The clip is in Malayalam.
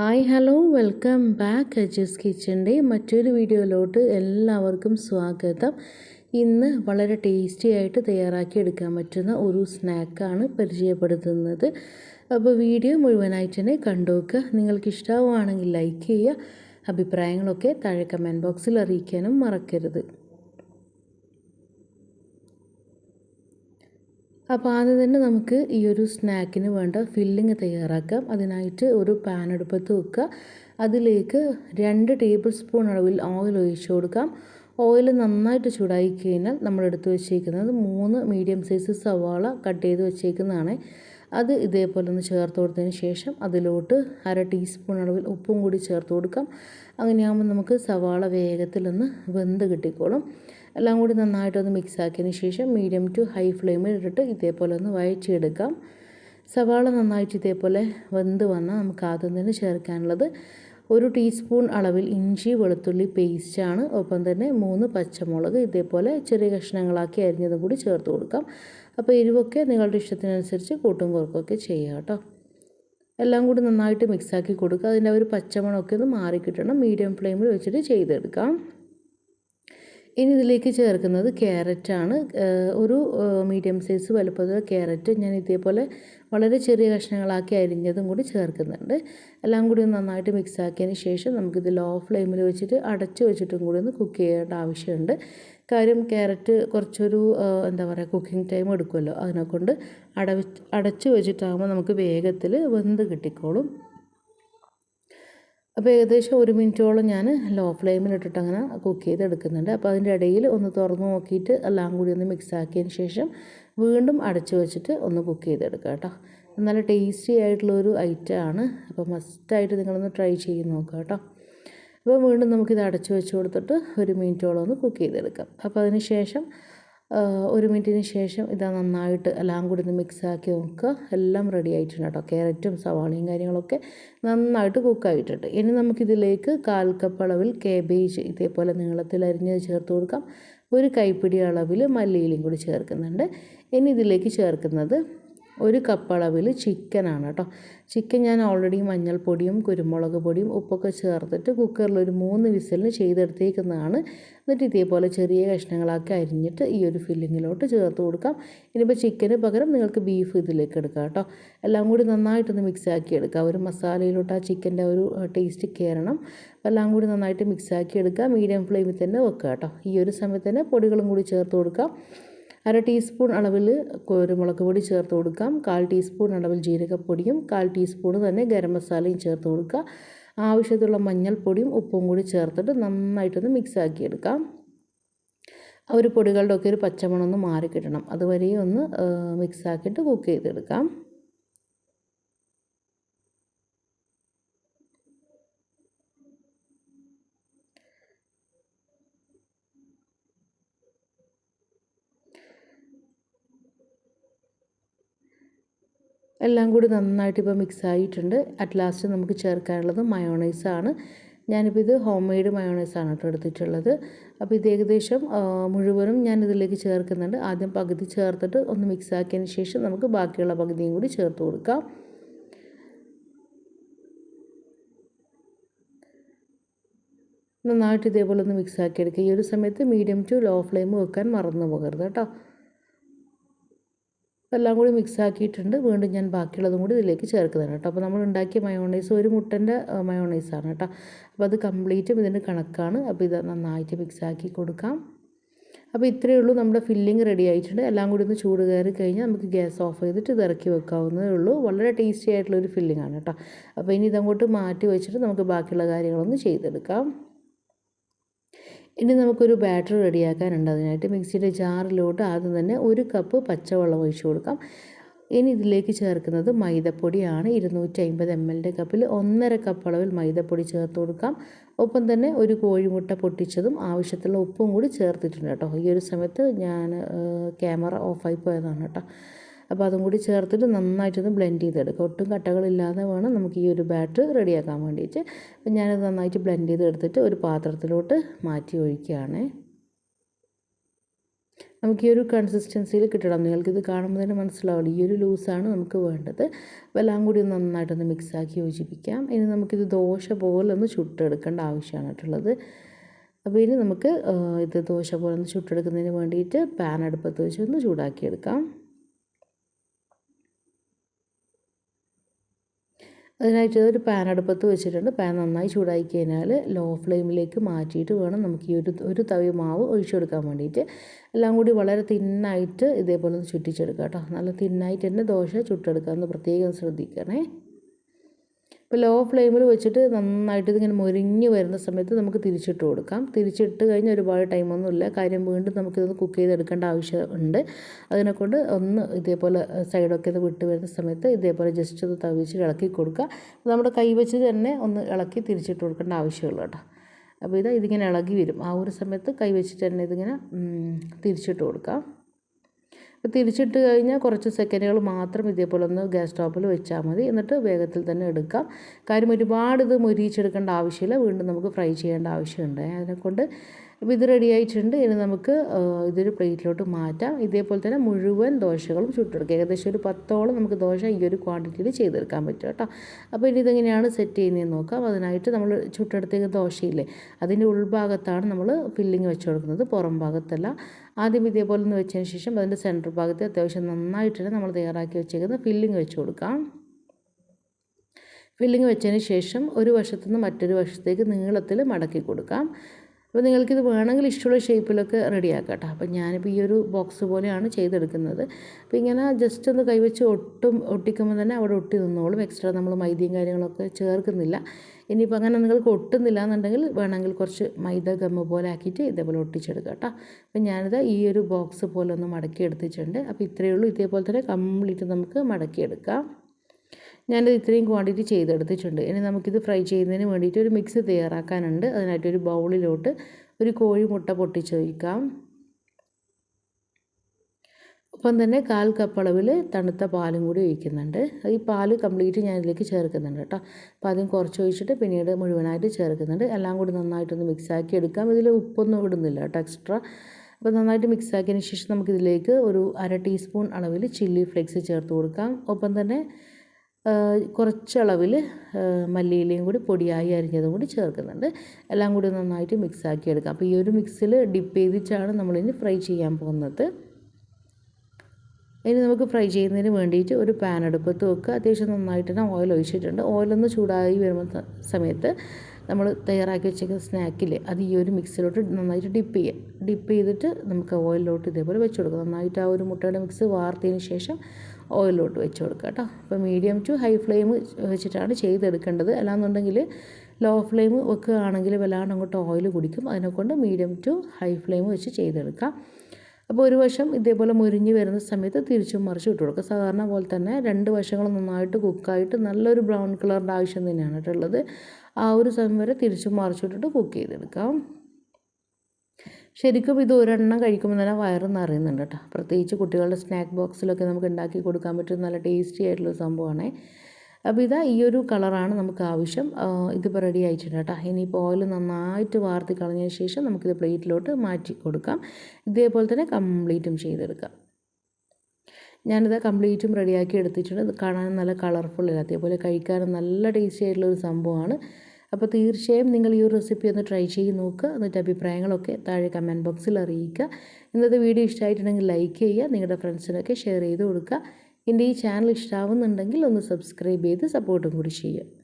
Hi hello welcome back Ajas കിച്ചന്റെ മറ്റൊരു വീഡിയോയിലോട്ട് എല്ലാവർക്കും സ്വാഗതം. ഇന്ന് വളരെ ടേസ്റ്റി ആയിട്ട് തയ്യാറാക്കി എടുക്കാൻ പറ്റുന്ന ഒരു സ്നാക്കാണ് പരിചയപ്പെടുത്തുന്നത്. അപ്പോൾ വീഡിയോ മുഴുവനായിട്ട് തന്നെ കണ്ടുവെക്കുക നിങ്ങൾക്ക് ഇഷ്ടമാവുകയാണെങ്കിൽ ലൈക്ക് ചെയ്യുക. അഭിപ്രായങ്ങളൊക്കെ താഴെ കമന്റ് ബോക്സിൽ അറിയിക്കാനും മറക്കരുത്. അപ്പോൾ ആദ്യം തന്നെ നമുക്ക് ഈ ഒരു സ്നാക്കിന് വേണ്ട ഫില്ലിങ് തയ്യാറാക്കാം. അതിനായിട്ട് ഒരു പാൻ എടുപ്പത്ത് വെക്കുക. അതിലേക്ക് രണ്ട് ടേബിൾ സ്പൂൺ അളവിൽ ഓയിൽ ഒഴിച്ച് കൊടുക്കാം. ഓയിൽ നന്നായിട്ട് ചൂടായി കഴിഞ്ഞാൽ നമ്മൾ എടുത്ത് വെച്ചേക്കുന്നത് മൂന്ന് മീഡിയം സൈസ് സവാള കട്ട് ചെയ്ത് വെച്ചേക്കുന്നതാണ്. അത് ഇതേപോലെ ഒന്ന് ചേർത്ത് കൊടുത്തതിന് ശേഷം അതിലോട്ട് അര ടീസ്പൂൺ അളവിൽ ഉപ്പും കൂടി ചേർത്ത് കൊടുക്കാം. അങ്ങനെയാകുമ്പോൾ നമുക്ക് സവാള വേഗത്തിലൊന്ന് വെന്ത് കിട്ടിക്കോളും. എല്ലാം കൂടി നന്നായിട്ടൊന്ന് മിക്സ് ആക്കിയതിന് ശേഷം മീഡിയം ടു ഹൈ ഫ്ലെയിമിൽ ഇട്ടിട്ട് ഇതേപോലെ ഒന്ന് വഴച്ചെടുക്കാം സവാള നന്നായിട്ട് ഇതേപോലെ വെന്ത് വന്നാൽ നമുക്ക് ആദ്യം തന്നെ ചേർക്കാനുള്ളത് ഒരു ടീസ്പൂൺ അളവിൽ ഇഞ്ചി വെളുത്തുള്ളി പേസ്റ്റാണ് ഒപ്പം തന്നെ മൂന്ന് പച്ചമുളക് ഇതേപോലെ ചെറിയ കഷ്ണങ്ങളാക്കി അരിഞ്ഞതും കൂടി ചേർത്ത് കൊടുക്കാം. അപ്പോൾ എരിവൊക്കെ നിങ്ങളുടെ ഇഷ്ടത്തിനനുസരിച്ച് കൂട്ടും കുറക്കൊക്കെ ചെയ്യുക കേട്ടോ. എല്ലാം കൂടി നന്നായിട്ട് മിക്സാക്കി കൊടുക്കുക. അതിന്റെ ഒരു പച്ചമണമൊക്കെ ഒന്ന് മാറിക്കിട്ടണം മീഡിയം ഫ്ലെയിമിൽ വെച്ചിട്ട് ചെയ്തെടുക്കാം. ഇനി ഇതിലേക്ക് ചേർക്കുന്നത് ക്യാരറ്റാണ്. ഒരു മീഡിയം സൈസ് വലുപ്പത്തിലുള്ള ക്യാരറ്റ് ഞാൻ ഇതേപോലെ വളരെ ചെറിയ കഷ്ണങ്ങളാക്കി അരിഞ്ഞതും കൂടി ചേർക്കുന്നുണ്ട്. എല്ലാം കൂടി നന്നായിട്ട് മിക്സ് ആക്കിയതിന് ശേഷം നമുക്കിത് ലോ ഫ്ലെയിമിൽ വെച്ചിട്ട് അടച്ച് വെച്ചിട്ടും കൂടി ഒന്ന് കുക്ക് ചെയ്യേണ്ട ആവശ്യമുണ്ട്. കാര്യം ക്യാരറ്റ് കുറച്ചൊരു എന്താ പറയുക കുക്കിംഗ് ടൈം എടുക്കുമല്ലോ. അതിനെക്കൊണ്ട് അടവ് അടച്ച് വെച്ചിട്ടാകുമ്പോൾ നമുക്ക് വേഗത്തിൽ വെന്ത് കിട്ടിക്കോളും. അപ്പോൾ ഏകദേശം ഒരു മിനിറ്റോളം ഞാൻ ലോ ഫ്ലെയിമിലിട്ടിട്ട് അങ്ങനെ കുക്ക് ചെയ്തെടുക്കുന്നുണ്ട്. അപ്പോൾ അതിന്റെ ഇടയിൽ ഒന്ന് തുറന്ന് നോക്കിയിട്ട് എല്ലാം കൂടി ഒന്ന് മിക്സ് ആക്കിയതിന് ശേഷം വീണ്ടും അടച്ചു വെച്ചിട്ട് ഒന്ന് കുക്ക് ചെയ്തെടുക്കുക കേട്ടോ. നല്ല ടേസ്റ്റി ആയിട്ടുള്ളൊരു ആണ്. അപ്പോൾ മസ്റ്റായിട്ട് നിങ്ങളൊന്ന് ട്രൈ ചെയ്ത് നോക്കുക കേട്ടോ. അപ്പോൾ വീണ്ടും നമുക്കിത് അടച്ചു വെച്ച് കൊടുത്തിട്ട് ഒരു മിനിറ്റോളം ഒന്ന് കുക്ക് ചെയ്തെടുക്കാം. അപ്പോൾ അതിന് ശേഷം ഒരു മിനിറ്റിന് ശേഷം ഇതാ നന്നായിട്ട് എല്ലാം കൂടി ഒന്ന് മിക്സാക്കി നോക്കുക. എല്ലാം റെഡി ആയിട്ടുണ്ട് കേട്ടോ. ക്യാരറ്റും സവാളയും കാര്യങ്ങളൊക്കെ നന്നായിട്ട് കുക്കായിട്ടുണ്ട് ഇനി നമുക്കിതിലേക്ക് കാൽ കപ്പ് അളവിൽ കേബേജ് ഇതേപോലെ നീളത്തിൽ അരിഞ്ഞത് ചേർത്ത് കൊടുക്കാം. ഒരു കൈപ്പിടി അളവിൽ മല്ലിയിലും കൂടി ചേർക്കുന്നുണ്ട്. ഇനി ഇതിലേക്ക് ചേർക്കുന്നത് ഒരു കപ്പ് അളവിൽ ചിക്കനാണ് കേട്ടോ ചിക്കൻ ഞാൻ ഓൾറെഡി മഞ്ഞൾപ്പൊടിയും കുരുമുളക് പൊടിയും ഉപ്പൊക്കെ ചേർത്തിട്ട് കുക്കറിൽ ഒരു മൂന്ന് വിസലിന് ചെയ്തെടുത്തേക്കുന്നതാണ്. എന്നിട്ട് ഇതേപോലെ ചെറിയ കഷ്ണങ്ങളാക്കി അരിഞ്ഞിട്ട് ഈ ഒരു ഫില്ലിങ്ങിലോട്ട് ചേർത്ത് കൊടുക്കാം. ഇനിയിപ്പോൾ ചിക്കന് പകരം നിങ്ങൾക്ക് ബീഫ് ഇതിലേക്ക് എടുക്കാം കേട്ടോ എല്ലാം കൂടി നന്നായിട്ടൊന്ന് മിക്സാക്കി എടുക്കാം. ഒരു മസാലയിലോട്ട് ആ ചിക്കന്റെ ഒരു ടേസ്റ്റ് കയറണം എല്ലാം കൂടി നന്നായിട്ട് മിക്സാക്കി എടുക്കുക മീഡിയം ഫ്ലെയിമിൽ തന്നെ വെക്കുക കേട്ടോ ഈ ഒരു സമയത്ത് തന്നെ പൊടികളും കൂടി ചേർത്ത് കൊടുക്കാം. അര ടീസ്പൂൺ അളവിൽ കുരുമുളക് പൊടി ചേർത്ത് കൊടുക്കാം. കാൽ ടീസ്പൂൺ അളവിൽ ജീരകപ്പൊടിയും കാൽ ടീസ്പൂൺ തന്നെ ഗരം മസാലയും ചേർത്ത് കൊടുക്കുക. ആവശ്യത്തിലുള്ള മഞ്ഞൾപ്പൊടിയും ഉപ്പും കൂടി ചേർത്തിട്ട് നന്നായിട്ടൊന്ന് മിക്സ് എടുക്കാം. ഒരു പൊടികളുടെ ഒക്കെ ഒരു പച്ചമണം ഒന്ന് മാറിക്കിട്ടണം. അതുവരെയും ഒന്ന് മിക്സാക്കിയിട്ട് കുക്ക് ചെയ്തെടുക്കാം. എല്ലാം കൂടി നന്നായിട്ട് ഇപ്പോൾ മിക്സ് ആയിട്ടുണ്ട് അറ്റ് ലാസ്റ്റ് നമുക്ക് ചേർക്കാനുള്ളത് മയോണൈസാണ് ഞാനിപ്പോൾ ഇത് ഹോം മെയ്ഡ് മയോണൈസാണ് കേട്ടോ എടുത്തിട്ടുള്ളത്. അപ്പോൾ ഇത് ഏകദേശം മുഴുവനും ഞാൻ ഇതിലേക്ക് ചേർക്കുന്നുണ്ട്. ആദ്യം പകുതി ചേർത്തിട്ട് ഒന്ന് മിക്സ് ആക്കിയതിന് ശേഷം നമുക്ക് ബാക്കിയുള്ള പകുതിയും കൂടി ചേർത്ത് കൊടുക്കാം. നന്നായിട്ട് ഇതേപോലെ ഒന്ന് മിക്സ് ആക്കി എടുക്കുക. ഈ ഒരു സമയത്ത് മീഡിയം ടു ലോ ഫ്ലെയിം വെക്കാൻ മറന്നു പോകരുത് കേട്ടോ. എല്ലാം കൂടി മിക്സ് ആക്കിയിട്ടുണ്ട്. വീണ്ടും ഞാൻ ബാക്കിയുള്ളതും കൂടി ഇതിലേക്ക് ചേർക്കുന്നതാണ് കേട്ടോ. അപ്പോൾ നമ്മൾ ഉണ്ടാക്കിയ മയോണൈസ് ഒരു മുട്ടന്റെ മയോണൈസാണ് കേട്ടോ. അപ്പോൾ അത് കംപ്ലീറ്റും ഇതിന്റെ കണക്കാണ്. അപ്പോൾ ഇത് നന്നായിട്ട് മിക്സ് ആക്കി കൊടുക്കാം. അപ്പോൾ ഇത്രയേ ഉള്ളൂ. നമ്മുടെ ഫില്ലിങ് റെഡി ആയിട്ടുണ്ട്. എല്ലാം കൂടി ഒന്ന് ചൂട് കയറി കഴിഞ്ഞാൽ നമുക്ക് ഗ്യാസ് ഓഫ് ചെയ്തിട്ട് ഇത് ഇറക്കി വെക്കാവുന്നതേ ഉള്ളൂ. വളരെ ടേസ്റ്റി ആയിട്ടുള്ള ഒരു ഫില്ലിംഗ് ആണ് കേട്ടോ. അപ്പോൾ ഇനി ഇതങ്ങോട്ട് മാറ്റി വെച്ചിട്ട് നമുക്ക് ബാക്കിയുള്ള കാര്യങ്ങളൊന്ന് ചെയ്തെടുക്കാം. ഇനി നമുക്കൊരു ബാറ്റർ റെഡിയാക്കാനുണ്ട്. അതിനായിട്ട് മിക്സിയുടെ ജാറിലോട്ട് ആദ്യം തന്നെ ഒരു കപ്പ് പച്ചവെള്ളം ഒഴിച്ചു കൊടുക്കാം. ഇനി ഇതിലേക്ക് ചേർക്കുന്നത് മൈദപ്പൊടിയാണ്. ഇരുന്നൂറ്റി അമ്പത് എം എല്ലിന്റെ കപ്പിൽ ഒന്നര കപ്പ് അളവിൽ മൈദപ്പൊടി ചേർത്ത് കൊടുക്കാം. ഒപ്പം തന്നെ ഒരു കോഴിമുട്ട പൊട്ടിച്ചതും ആവശ്യത്തിലുള്ള ഉപ്പും കൂടി ചേർത്തിട്ടുണ്ട് കേട്ടോ. ഈ ഒരു സമയത്ത് ഞാൻ ക്യാമറ ഓഫായി പോയതാണ് കേട്ടോ. അപ്പോൾ അതും കൂടി ചേർത്തിട്ട് നന്നായിട്ടൊന്ന് ബ്ലെൻഡ് ചെയ്തെടുക്കുക. ഒട്ടും കട്ടകളില്ലാതെ വേണം നമുക്ക് ഈ ഒരു ബാറ്റർ റെഡിയാക്കാൻ വേണ്ടിയിട്ട്. അപ്പം ഞാനത് നന്നായിട്ട് ബ്ലെൻഡ് ചെയ്തെടുത്തിട്ട് ഒരു പാത്രത്തിലോട്ട് മാറ്റി ഒഴിക്കുകയാണ്. നമുക്ക് ഈ ഒരു കൺസിസ്റ്റൻസിയിൽ കിട്ടണം. നിങ്ങൾക്കിത് കാണുമ്പോൾ തന്നെ മനസ്സിലാവുള്ളൂ. ഈ ഒരു ലൂസാണ് നമുക്ക് വേണ്ടത്. അപ്പോൾ എല്ലാം കൂടി ഒന്ന് നന്നായിട്ടൊന്ന് മിക്സാക്കി യോജിപ്പിക്കാം. ഇനി നമുക്കിത് ദോശ പോലെ ഒന്ന് ചുട്ടെടുക്കേണ്ട ആവശ്യമാണ് കേട്ടുള്ളത്. അപ്പോൾ ഇനി നമുക്ക് ഇത് ദോശ പോലെ ഒന്ന് ചുട്ടെടുക്കുന്നതിന് വേണ്ടിയിട്ട് പാൻ അടുപ്പത്ത് വെച്ച് ഒന്ന് ചൂടാക്കിയെടുക്കാം. അതിനായിട്ട് ഒരു പാൻ അടുപ്പത്ത് വെച്ചിട്ടുണ്ട്. പാൻ നന്നായി ചൂടായി കഴിഞ്ഞാൽ ലോ ഫ്ലെയിമിലേക്ക് മാറ്റിയിട്ട് വേണം നമുക്ക് ഈ ഒരു ഒരു തവി മാവ് ഒഴിച്ചു കൊടുക്കാൻ വേണ്ടിയിട്ട്. എല്ലാം കൂടി വളരെ തിന്നായിട്ട് ഇതേപോലെ ഒന്ന് ചുറ്റിച്ചെടുക്കാം കേട്ടോ. നല്ല തിന്നായിട്ട് തന്നെ ദോശ ചുട്ടെടുക്കാമെന്ന് പ്രത്യേകം ശ്രദ്ധിക്കണേ. ഇപ്പോൾ ലോ ഫ്ലെയിമിൽ വെച്ചിട്ട് നന്നായിട്ട് ഇതിങ്ങനെ മുരിഞ്ഞ് വരുന്ന സമയത്ത് നമുക്ക് തിരിച്ചിട്ട് കൊടുക്കാം. തിരിച്ചിട്ട് കഴിഞ്ഞാൽ ഒരുപാട് ടൈമൊന്നുമില്ല കാര്യം വീണ്ടും നമുക്കിതൊന്ന് കുക്ക് ചെയ്തെടുക്കേണ്ട ആവശ്യമുണ്ട് അതിനെക്കൊണ്ട് ഒന്ന് ഇതേപോലെ സൈഡൊക്കെ ഒന്ന് വിട്ട് വരുന്ന സമയത്ത് ഇതേപോലെ ജസ്റ്റ് ഒന്ന് തവിച്ച് ഇളക്കി കൊടുക്കുക. നമ്മുടെ കൈ വെച്ച് തന്നെ ഒന്ന് ഇളക്കി തിരിച്ചിട്ട് കൊടുക്കേണ്ട ആവശ്യമുള്ളൂ കേട്ടോ. അപ്പോൾ ഇത് ഇതിങ്ങനെ ഇളകി വരും. ആ ഒരു സമയത്ത് കൈ വെച്ചിട്ട് തന്നെ ഇതിങ്ങനെ തിരിച്ചിട്ട് കൊടുക്കാം. തിരിച്ചിട്ട് കഴിഞ്ഞാൽ കുറച്ച് സെക്കൻഡുകൾ മാത്രം ഇതേപോലെ ഒന്ന് ഗ്യാസ് സ്റ്റോപ്പിൽ വെച്ചാൽ മതി. എന്നിട്ട് വേഗത്തിൽ തന്നെ എടുക്കാം. കാര്യം ഒരുപാട് ഇത് മുരിയിച്ചെടുക്കേണ്ട ആവശ്യമില്ല. വീണ്ടും നമുക്ക് ഫ്രൈ ചെയ്യേണ്ട ആവശ്യമുണ്ട്. അതിനെക്കൊണ്ട് അപ്പോൾ ഇത് റെഡി ആയിട്ടുണ്ട്. ഇനി നമുക്ക് ഇതൊരു പ്ലേറ്റിലോട്ട് മാറ്റാം. ഇതേപോലെ തന്നെ മുഴുവൻ ദോശകളും ചുട്ടെടുക്കുക ഏകദേശം ഒരു പത്തോളം നമുക്ക് ദോശ ഈ ഒരു ക്വാണ്ടിറ്റിയിൽ ചെയ്തെടുക്കാൻ പറ്റും കേട്ടോ. അപ്പോൾ ഇനി ഇതെങ്ങനെയാണ് സെറ്റ് ചെയ്യുന്നതെന്ന് നോക്കാം. അതിനായിട്ട് നമ്മൾ ചുട്ടെടുത്തേക്ക് ദോശയില്ലേ അതിന്റെ ഉൾഭാഗത്താണ് നമ്മൾ ഫില്ലിങ് വെച്ച് കൊടുക്കുന്നത്. പുറം ഭാഗത്തല്ല. ആദ്യം ഇതേപോലെ ഒന്ന് വെച്ചതിന് ശേഷം അതിന്റെ സെന്റർ ഭാഗത്ത് അത്യാവശ്യം നന്നായിട്ട് തന്നെ നമ്മൾ തയ്യാറാക്കി വെച്ചേക്കുന്ന ഫില്ലിങ് വെച്ച് കൊടുക്കാം. ഫില്ലിങ് വെച്ചതിന് ശേഷം ഒരു വശത്തുനിന്ന് മറ്റൊരു വശത്തേക്ക് നീളത്തിൽ മടക്കി കൊടുക്കാം. അപ്പോൾ നിങ്ങൾക്കിത് വേണമെങ്കിൽ ഇഷ്ടമുള്ള ഷേപ്പിലൊക്കെ റെഡിയാക്കാം കേട്ടോ അപ്പോൾ ഞാനിപ്പോൾ ഈ ഒരു ബോക്സ് പോലെയാണ് ചെയ്തെടുക്കുന്നത്. അപ്പോൾ ഇങ്ങനെ ജസ്റ്റ് ഒന്ന് കൈവച്ച് ഒട്ടും ഒട്ടിക്കുമ്പോൾ തന്നെ അവിടെ ഒട്ടി നിന്നോളും. എക്സ്ട്രാ നമ്മൾ മൈദയും കാര്യങ്ങളൊക്കെ ചേർക്കുന്നില്ല. ഇനിയിപ്പോൾ അങ്ങനെ നിങ്ങൾക്ക് ഒട്ടുന്നില്ല എന്നുണ്ടെങ്കിൽ വേണമെങ്കിൽ കുറച്ച് മൈദ ഗമ്മ പോലെ ആക്കിയിട്ട് ഇതേപോലെ ഒട്ടിച്ചെടുക്കാം കേട്ടോ. അപ്പോൾ ഞാനിത് ഈ ഒരു ബോക്സ് പോലെ ഒന്ന് മടക്കി എടുത്തിട്ടുണ്ട്. അപ്പോൾ ഇത്രയേ ഉള്ളൂ. ഇതേപോലെ തന്നെ കംപ്ലീറ്റ് നമുക്ക് മടക്കിയെടുക്കാം. ഞാനത് ഇത്രയും ക്വാണ്ടിറ്റി ചെയ്തെടുത്തിട്ടുണ്ട്. ഇനി നമുക്കിത് ഫ്രൈ ചെയ്യുന്നതിന് വേണ്ടിയിട്ട് ഒരു മിക്സ് തയ്യാറാക്കാനുണ്ട്. അതിനായിട്ട് ഒരു ബൗളിലോട്ട് ഒരു കോഴിമുട്ട പൊട്ടിച്ച് വയ്ക്കാം ഒപ്പം തന്നെ കാൽ കപ്പ് അളവിൽ തണുത്ത പാലും കൂടി ഒഴിക്കുന്നുണ്ട്. ഈ പാൽ കംപ്ലീറ്റ് ഞാൻ ഇതിലേക്ക് ചേർക്കുന്നുണ്ട് കേട്ടോ. അപ്പോൾ ആദ്യം കുറച്ച് ഒഴിച്ചിട്ട് പിന്നീട് മുഴുവനായിട്ട് ചേർക്കുന്നുണ്ട്. എല്ലാം കൂടി നന്നായിട്ടൊന്ന് മിക്സാക്കി എടുക്കാം. ഇതിൽ ഉപ്പൊന്നും ഇടുന്നില്ല കേട്ടോ എക്സ്ട്രാ അപ്പോൾ നന്നായിട്ട് മിക്സ് ആക്കിയതിന് ശേഷം നമുക്കിതിലേക്ക് ഒരു അര ടീസ്പൂൺ അളവിൽ ചില്ലി ഫ്ലേക്സ് ചേർത്ത് കൊടുക്കാം. ഒപ്പം തന്നെ കുറച്ചളവിൽ മല്ലിയിലയും കൂടി പൊടിയായി അരിഞ്ഞതും കൂടി ചേർക്കുന്നുണ്ട്. എല്ലാം കൂടി നന്നായിട്ട് മിക്സ് ആക്കി എടുക്കാം. അപ്പോൾ ഈ ഒരു മിക്സിൽ ഡിപ്പ് ചെയ്തിട്ടാണ് നമ്മളിനി ഫ്രൈ ചെയ്യാൻ പോകുന്നത്. ഇനി നമുക്ക് ഫ്രൈ ചെയ്യുന്നതിന് വേണ്ടിയിട്ട് ഒരു പാൻ എടുപ്പത്ത് വെക്കുക. അത്യാവശ്യം നന്നായിട്ട് തന്നെ ഓയിൽ ഒഴിച്ചിട്ടുണ്ട്. ഓയിലൊന്ന് ചൂടായി വരുന്ന സമയത്ത് നമ്മൾ തയ്യാറാക്കി വെച്ചേക്കുന്ന സ്നാക്കിൽ അത് ഈ ഒരു മിക്സിലോട്ട് നന്നായിട്ട് ഡിപ്പ് ചെയ്യുക ഡിപ്പ് ചെയ്തിട്ട് നമുക്ക് ഓയിലിലോട്ട് ഇതേപോലെ വെച്ച് കൊടുക്കുക നന്നായിട്ട് ആ ഒരു മുട്ടയുടെ മിക്സ് വാർത്തതിന് ശേഷം ഓയിലോട്ട് വെച്ച് കൊടുക്കുക കേട്ടോ. അപ്പോൾ മീഡിയം ടു ഹൈ ഫ്ലെയിം വെച്ചിട്ടാണ് ചെയ്തെടുക്കേണ്ടത്. അല്ലാന്നുണ്ടെങ്കിൽ ലോ ഫ്ലെയിം വെക്കുകയാണെങ്കിൽ വല്ലാണ്ട് അങ്ങോട്ട് ഓയിൽ കുടിക്കും. അതിനെക്കൊണ്ട് മീഡിയം ടു ഹൈ ഫ്ലെയിം വെച്ച് ചെയ്തെടുക്കാം. അപ്പോൾ ഒരു വശം ഇതേപോലെ മുരിഞ്ഞ് വരുന്ന സമയത്ത് തിരിച്ചും മറിച്ച് ഇട്ട് കൊടുക്കുക. സാധാരണ പോലെ തന്നെ രണ്ട് വശങ്ങളും നന്നായിട്ട് കുക്കായിട്ട് നല്ലൊരു ബ്രൗൺ കളറിന്റെ ആവശ്യം തന്നെയാണ് കേട്ടുള്ളത് ആ ഒരു സമയം വരെ തിരിച്ചും മറിച്ചിട്ടിട്ട് കുക്ക് ചെയ്തെടുക്കാം. ശരിക്കും ഇത് ഒരെണ്ണം കഴിക്കുമ്പോൾ തന്നെ വയറ് നിറയുന്നുണ്ട് കേട്ടോ. പ്രത്യേകിച്ച് കുട്ടികളുടെ സ്നാക്ക് ബോക്സിലൊക്കെ നമുക്ക് ഉണ്ടാക്കി കൊടുക്കാൻ പറ്റുന്ന നല്ല ടേസ്റ്റി ആയിട്ടുള്ള സംഭവമാണ്. അപ്പോൾ ഇതാ ഈ ഒരു കളറാണ് നമുക്ക് ആവശ്യം. ഇതിപ്പോൾ റെഡി ആയിട്ടുണ്ട് കേട്ടോ. ഇനിയിപ്പോൾ ഓയിൽ നന്നായിട്ട് വാർത്തി കളഞ്ഞതിന് ശേഷം നമുക്കിത് പ്ലേറ്റിലോട്ട് മാറ്റി കൊടുക്കാം. ഇതേപോലെ തന്നെ കംപ്ലീറ്റും ചെയ്തെടുക്കാം. ഞാനിത് കംപ്ലീറ്റും റെഡിയാക്കി എടുത്തിട്ടുണ്ട്. കാണാൻ നല്ല കളർഫുൾ അതേപോലെ കഴിക്കാനും നല്ല ടേസ്റ്റി ആയിട്ടുള്ള ഒരു സംഭവമാണ്. അപ്പോൾ തീർച്ചയായും നിങ്ങൾ ഈ ഒരു റെസിപ്പി ഒന്ന് ട്രൈ ചെയ്ത് നോക്കുക. എന്നിട്ട് അഭിപ്രായങ്ങളൊക്കെ താഴെ കമന്റ് ബോക്സിൽ അറിയിക്കുക. ഇന്നത്തെ വീഡിയോ ഇഷ്ടമായിട്ടുണ്ടെങ്കിൽ ലൈക്ക് ചെയ്യുക നിങ്ങളുടെ ഫ്രണ്ട്സിനൊക്കെ ഷെയർ ചെയ്ത് കൊടുക്കുക. എന്റെ ഈ ചാനൽ ഇഷ്ടമാവുന്നുണ്ടെങ്കിൽ ഒന്ന് സബ്സ്ക്രൈബ് ചെയ്ത് സപ്പോർട്ടും കൂടി ചെയ്യുക.